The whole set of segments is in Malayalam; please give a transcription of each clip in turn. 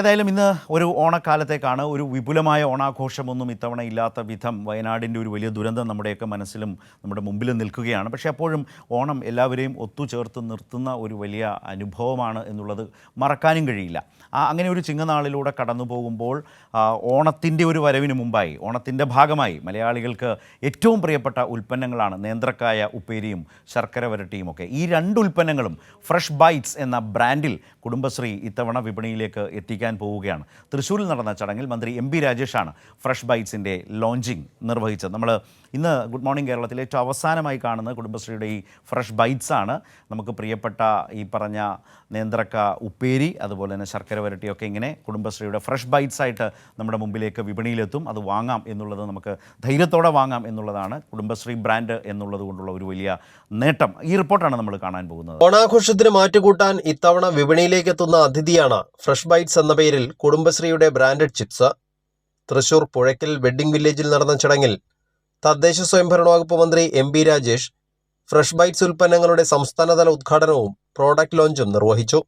നമുക്കേതായാലും ഇന്ന് ഒരു ഓണക്കാലത്തേക്കാണ്. ഒരു വിപുലമായ ഓണാഘോഷമൊന്നും ഇത്തവണ ഇല്ലാത്ത വിധം വയനാടിന്റെ ഒരു വലിയ ദുരന്തം നമ്മുടെയൊക്കെ മനസ്സിലും നമ്മുടെ മുമ്പിലും നിൽക്കുകയാണ്. പക്ഷേ അപ്പോഴും ഓണം എല്ലാവരെയും ഒത്തുചേർത്ത് നിർത്തുന്ന ഒരു വലിയ അനുഭവമാണ് എന്നുള്ളത് മറക്കാനും കഴിയില്ല. അങ്ങനെ ഒരു ചിങ്ങനാളിലൂടെ കടന്നു പോകുമ്പോൾ ഓണത്തിന്റെ ഒരു വരവിന് മുമ്പായി ഓണത്തിന്റെ ഭാഗമായി മലയാളികൾക്ക് ഏറ്റവും പ്രിയപ്പെട്ട ഉൽപ്പന്നങ്ങളാണ് നേന്ത്രക്കായ ഉപ്പേരിയും ശർക്കര വരട്ടിയും ഒക്കെ. ഈ രണ്ട് ഉൽപ്പന്നങ്ങളും ഫ്രഷ് ബൈറ്റ്സ് എന്ന ബ്രാൻഡിൽ കുടുംബശ്രീ ഇത്തവണ വിപണിയിലേക്ക് എത്തിക്കാൻ പോവുകയാണ്. തൃശ്ശൂരിൽ നടന്ന ചടങ്ങിൽ മന്ത്രി എം പി രാജേഷാണ് ഫ്രഷ് ബൈറ്റ്സിന്റെ ലോഞ്ചിങ് നിർവഹിച്ചത്. നമ്മൾ ഇന്ന് ഗുഡ് മോർണിംഗ് കേരളത്തിൽ ഏറ്റവും അവസാനമായി കാണുന്ന കുടുംബശ്രീയുടെ ഈ ഫ്രഷ് ബൈറ്റ്സ് ആണ്. നമുക്ക് പ്രിയപ്പെട്ട ഈ പറഞ്ഞ നേന്ത്രക്ക ഉപ്പേരി അതുപോലെ തന്നെ ശർക്കര വരട്ടിയൊക്കെ ഇങ്ങനെ കുടുംബശ്രീയുടെ ഫ്രഷ് ബൈറ്റ്സ് ആയിട്ട് നമ്മുടെ മുമ്പിലേക്ക് വിപണിയിലെത്തും. അത് വാങ്ങാം എന്നുള്ളത് നമുക്ക് ധൈര്യത്തോടെ വാങ്ങാം എന്നുള്ളതാണ് കുടുംബശ്രീ ബ്രാൻഡ് എന്നുള്ളത് കൊണ്ടുള്ള ഒരു വലിയ നേട്ടം. ഈ റിപ്പോർട്ടാണ് നമ്മൾ കാണാൻ പോകുന്നത്. ഓണാഘോഷത്തിന് മാറ്റുകൂട്ടാൻ ഇത്തവണ വിപണിയിലേക്ക് എത്തുന്ന അതിഥിയാണ് ഫ്രഷ് ബൈറ്റ്സ് എന്ന പേരിൽ കുടുംബശ്രീയുടെ branded chips Thrissur Puzhakkal wedding വില്ലേജിൽ നടന്ന ചടങ്ങിൽ തദ്ദേശ സ്വയംഭരണ വകുപ്പ് മന്ത്രി M B Rajesh fresh bites ഉൽപ്പന്നങ്ങളുടെ സംസ്ഥാനതല ഉദ്ഘാടനവും പ്രോഡക്റ്റ് ലോഞ്ചും നിർവഹിച്ചു.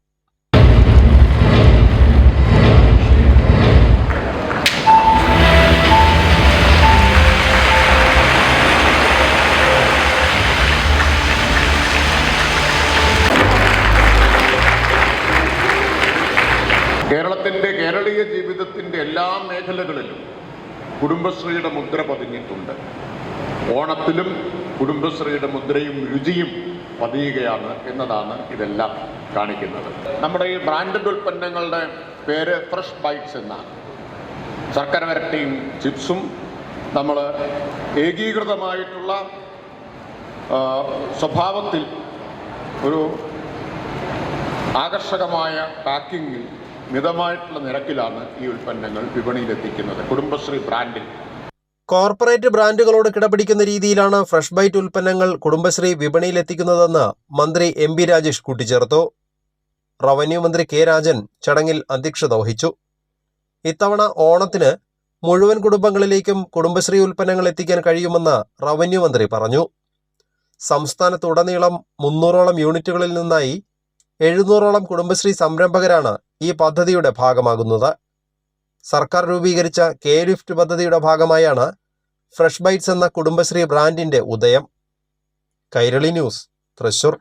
കേരളത്തിന്റെ കേരളീയ ജീവിതത്തിന്റെ എല്ലാ മേഖലകളിലും കുടുംബശ്രീയുടെ മുദ്ര പതിഞ്ഞിട്ടുണ്ട്. ഓണത്തിലും കുടുംബശ്രീയുടെ മുദ്രയും രുചിയും പതിയുകയാണ് എന്നതാണ് ഇതെല്ലാം കാണിക്കുന്നത്. നമ്മുടെ ഈ ബ്രാൻഡഡ് ഉൽപ്പന്നങ്ങളുടെ പേര് ഫ്രഷ് ബൈറ്റ്സ് എന്നാണ്. ശർക്കര വരട്ടിയും ചിപ്സും നമ്മൾ ഏകീകൃതമായിട്ടുള്ള സ്വഭാവത്തിൽ ഒരു ആകർഷകമായ പാക്കിങ്ങിൽ മിതമായിട്ടുള്ള നിരക്കിലാണ് ഈ ഉൽപ്പന്നങ്ങൾ വിപണിയിലെത്തിക്കുന്നത്. കുടുംബശ്രീ ബ്രാൻഡിൽ. കോർപ്പറേറ്റ് ബ്രാൻഡുകളോട് കിടപിടിക്കുന്ന രീതിയിലാണ് ഫ്രഷ് ബൈറ്റ് ഉൽപ്പന്നങ്ങൾ കുടുംബശ്രീ വിപണിയിലെത്തിക്കുന്നതെന്ന് മന്ത്രി എം ബി രാജേഷ് കൂട്ടിച്ചേർത്തു. റവന്യൂ മന്ത്രി കെ രാജൻ ചടങ്ങിൽ അധ്യക്ഷത വഹിച്ചു. ഇത്തവണ ഓണത്തിന് മുഴുവൻ കുടുംബങ്ങളിലേക്കും കുടുംബശ്രീ ഉൽപ്പന്നങ്ങൾ എത്തിക്കാൻ കഴിയുമെന്ന് റവന്യൂ മന്ത്രി പറഞ്ഞു. സംസ്ഥാനത്തുടനീളം മുന്നൂറോളം യൂണിറ്റുകളിൽ നിന്നായി എഴുന്നൂറോളം കുടുംബശ്രീ സംരംഭകരാണ് ഈ പദ്ധതിയുടെ ഭാഗമാകുന്നത്. സർക്കാർ രൂപീകരിച്ച കെ ലിഫ്റ്റ് പദ്ധതിയുടെ ഭാഗമായാണ് ഫ്രഷ് ബൈറ്റ്സ് എന്ന കുടുംബശ്രീ ബ്രാൻഡിന്റെ ഉദയം. കൈരളി ന്യൂസ് തൃശൂർ.